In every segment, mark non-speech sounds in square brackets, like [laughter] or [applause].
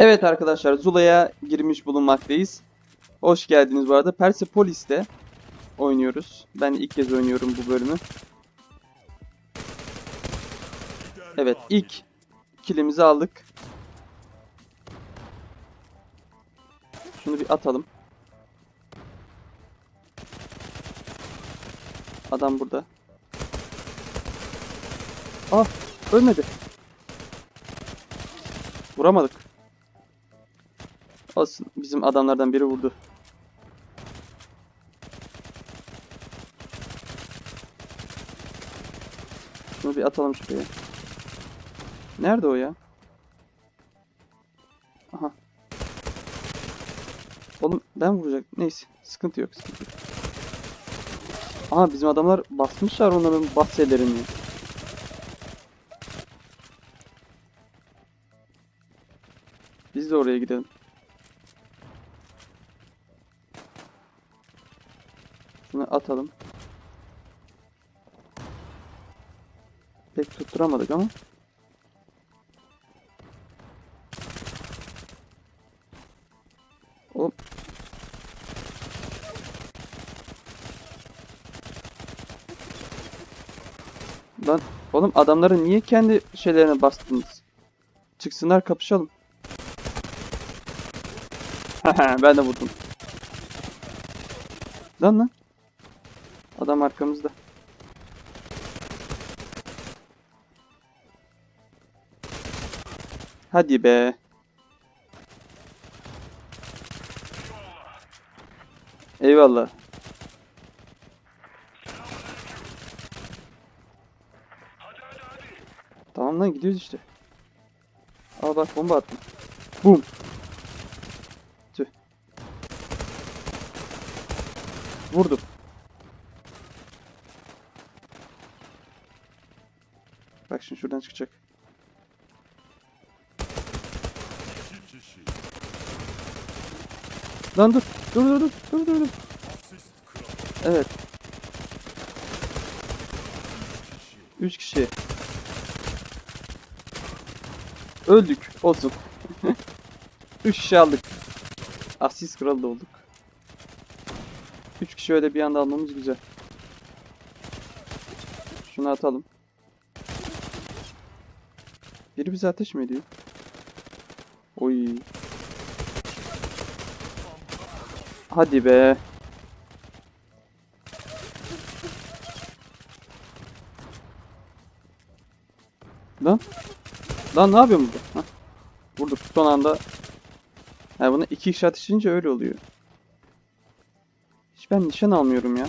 Evet arkadaşlar Zula'ya girmiş bulunmaktayız. Hoş geldiniz bu arada. Persepolis'te oynuyoruz. Ben ilk kez oynuyorum bu bölümü. Evet ilk kilimizi aldık. Şunu bir atalım. Adam burada. Ah ölmedi. Vuramadık. Olsun. Bizim adamlardan biri vurdu. Şunu bir atalım şuraya. Nerede o ya? Aha. Oğlum ben vuracak. Neyse. Sıkıntı yok. Sıkıntı yok. Aha bizim adamlar basmışlar onların bahçelerini. Biz de oraya gidelim. Şunu atalım. Pek tutturamadık ama. Oğlum. Lan oğlum adamları niye kendi şeylerine bastınız? Çıksınlar kapışalım. [laughs] ben de vurdum. Lan lan. Adam arkamızda. Hadi be. Eyvallah. Tamam lan gidiyoruz işte. Al bak bomba attım. Bum. Tüh. Vurdum. Bak şimdi şuradan çıkacak. Lan dur. Dur dur dur. Dur dur dur. Evet. Üç kişi. Öldük. Olsun. [laughs] Üç kişi aldık. Asist kralı da olduk. Üç kişi öyle bir anda almamız güzel. Şunu atalım. Biri bize ateş mi ediyor? Oy. Hadi be. Lan. Lan ne yapıyorsun burada? Hah. Vurduk son anda. Ha bunu iki kişi ateşince öyle oluyor. Hiç ben nişan almıyorum ya.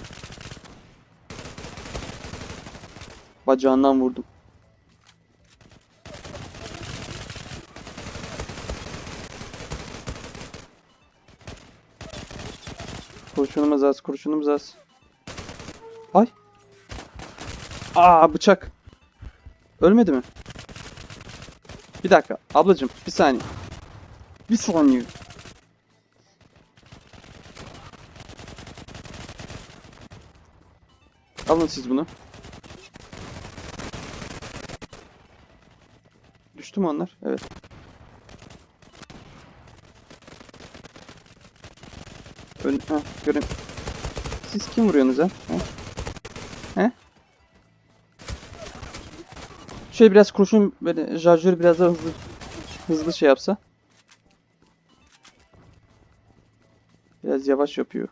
Bacağından vurdum. Kurşunumuz az, kurşunumuz az. Ay. Aa bıçak. Ölmedi mi? Bir dakika. Ablacım bir saniye. Bir saniye. Alın siz bunu. Düştü mü onlar? Evet. Ön ha, görün. Siz kim vuruyorsunuz ha? He? He? Şöyle biraz kurşun böyle şarjörü biraz daha hızlı hızlı şey yapsa. Biraz yavaş yapıyor.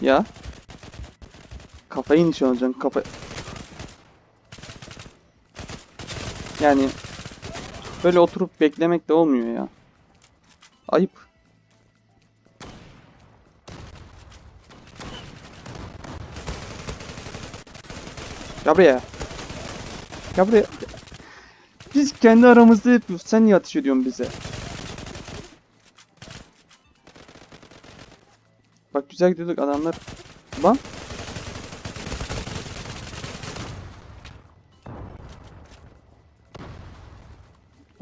Ya. Kafayı nişan alacaksın kafa. Yani böyle oturup beklemek de olmuyor ya. Ayıp. Gel buraya. Gel buraya. Biz kendi aramızda yapıyoruz. Sen niye ateş ediyorsun bize? Bak güzel gidiyorduk adamlar. Lan.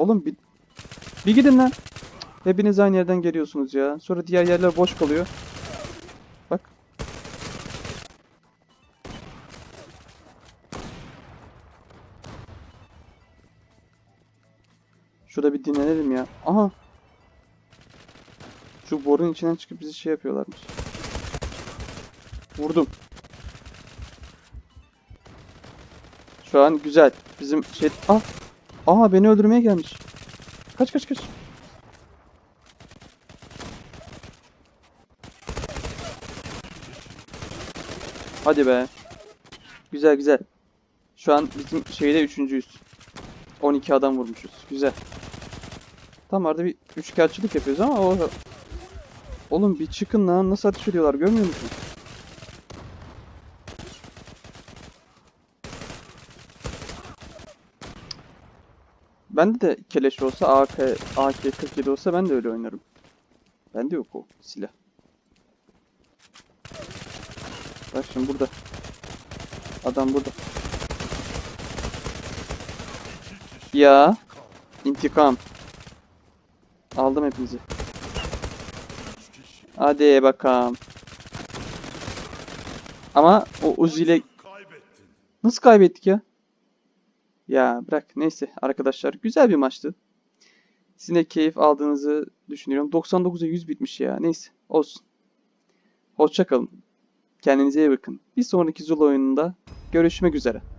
Oğlum bir, bir gidin lan. Hepiniz aynı yerden geliyorsunuz ya. Sonra diğer yerler boş kalıyor. Bak. Şurada bir dinlenelim ya. Aha. Şu borun içinden çıkıp bizi şey yapıyorlarmış. Vurdum. Şu an güzel. Bizim şey... Ah Aha beni öldürmeye gelmiş. Kaç kaç kaç. Hadi be. Güzel güzel. Şu an bizim şeyde üçüncüyüz. 12 adam vurmuşuz. Güzel. Tam arada bir üçkağıtçılık yapıyoruz ama o... Oğlum bir çıkın lan. Nasıl ateş ediyorlar görmüyor musun? Bende de keleş olsa AK, AK-47 olsa ben de öyle oynarım. Bende yok o silah. Bak şimdi burada. Adam burada. Ya. intikam. Aldım hepinizi. Hadi bakalım. Ama o Uzi ile nasıl kaybettik ya? Ya bırak neyse arkadaşlar güzel bir maçtı. Sizin de keyif aldığınızı düşünüyorum. 99'a 100 bitmiş ya. Neyse olsun. Hoşça kalın. Kendinize iyi bakın. Bir sonraki Zula oyununda görüşmek üzere.